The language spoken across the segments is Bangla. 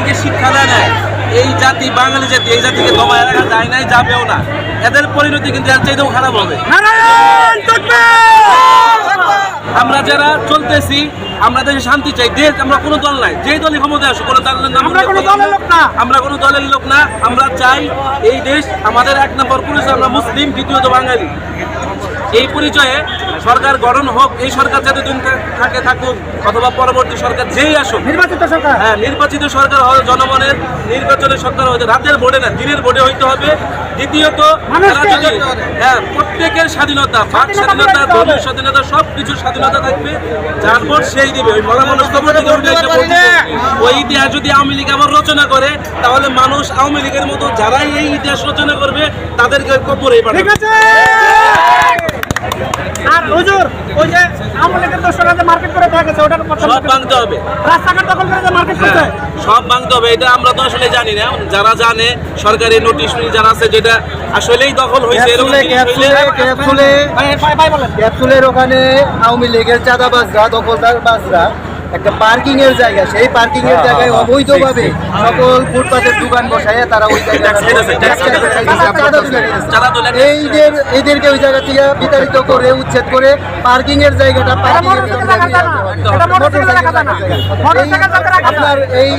জাতিকে শিক্ষা দেয় না এই জাতি বাঙালি জাতি এই জাতিকে দমায় রাখা যায় নাই যাবেও না। এদের পরিণতি কিন্তু এর চাইতেও খারাপ হবে। আমরা যারা চলতেছি আমরা দেশে শান্তি চাই দেশ আমরা কোনো দল নাই। যেই দলই ক্ষমতায় আসুক কোনো দলের নাম আমরা কোনো দলের লোক না। আমরা কোনো দলের লোক না। আমরা চাই এই দেশ আমাদের এক নম্বর পরিচয় আমরা মুসলিম দ্বিতীয়ত বাঙালি। এই পরিচয়ে সরকার গঠন হোক এই সরকার যাতে দিন থাকে থাকুক অথবা পরবর্তী সরকার যেই আসুক। নির্বাচিত সরকার? হ্যাঁ নির্বাচিত সরকার হয় জনগণের নির্বাচনের সরকার হতে রাতের ভোটে না দিনের ভোটে হইতে হবে। দ্বিতীয়ত হ্যাঁ প্রত্যেকের স্বাধীনতা বাক স্বাধীনতা। ধর্মের স্বাধীনতা সব কিছুর স্বাধীনতা থাকবে। যার ভোট সেই দিবে। ওই। ওই ইতিহাস যদি আওয়ামী লীগ আবার রচনা করে তাহলে মানুষ আওয়ামী লীগের মতো যারাই এই ইতিহাস রচনা করবে তাদেরকে কবরেই ঠিক পাঠাবে আর হুজুর ওই যে আওয়ামী লীগের দোষরা যে মার্কেট করে দেখা গেছে ওটার কথা সব ভাঙতে হবে। রাস্তাঘাট দখল করে যে মার্কেট করছে। হ্যাঁ, সব ভাঙতে হবে এটা আমরা তো আসলে জানি না। যারা জানে সরকারি নোটিশ যারা আছে যেটা আসলেই দখল হয়েছে ক্যাপসুলের ওখানে আওয়ামী লীগের চাঁদাবাজরা দখলদার বাজরা একটা পার্কিং এর জায়গা সেই পার্কিং এর জায়গায় অবৈধভাবে সকল ফুটপাতের দোকান বসায় তারা ওই। এইদের এইদেরকে ওই জায়গা থেকে বিতাড়িত করে উচ্ছেদ করে পার্কিং এর জায়গাটা পার্কিং। আপনার এই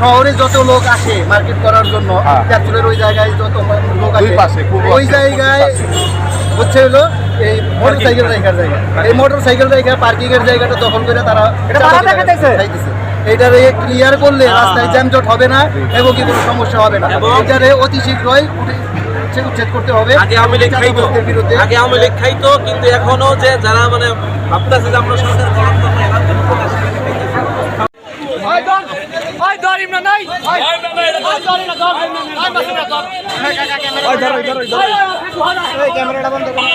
শহরে যত লোক আসে মার্কেট করার জন্য ক্যাপসুলের ওই জায়গায় যত লোক আসে ওই জায়গায় হচ্ছে হলো এই মোটরসাইকেল রাখার জায়গা। এই মোটরসাইকেল রাখা পার্কিং এর জায়গাটা দখল করে তারা। এটারে ক্লিয়ার করলে রাস্তায় যানজট হবে না এবং কি কোনো সমস্যা হবে না। এবং- এটারে অতি শীঘ্রই উঠে- উচ্ছেদ- করতে হবে। আগে আওয়ামী লীগ খাইতো। বিরুদ্ধে। আগে আওয়ামী লীগ খাইতো কিন্তু এখনও যে যারা মানে ভাবতেছে যে আমরা সরকার গঠন করব এরা কিন্তু প্রকাশ করে খাইতেছে। ক্যামেরাটা বন্ধ করো।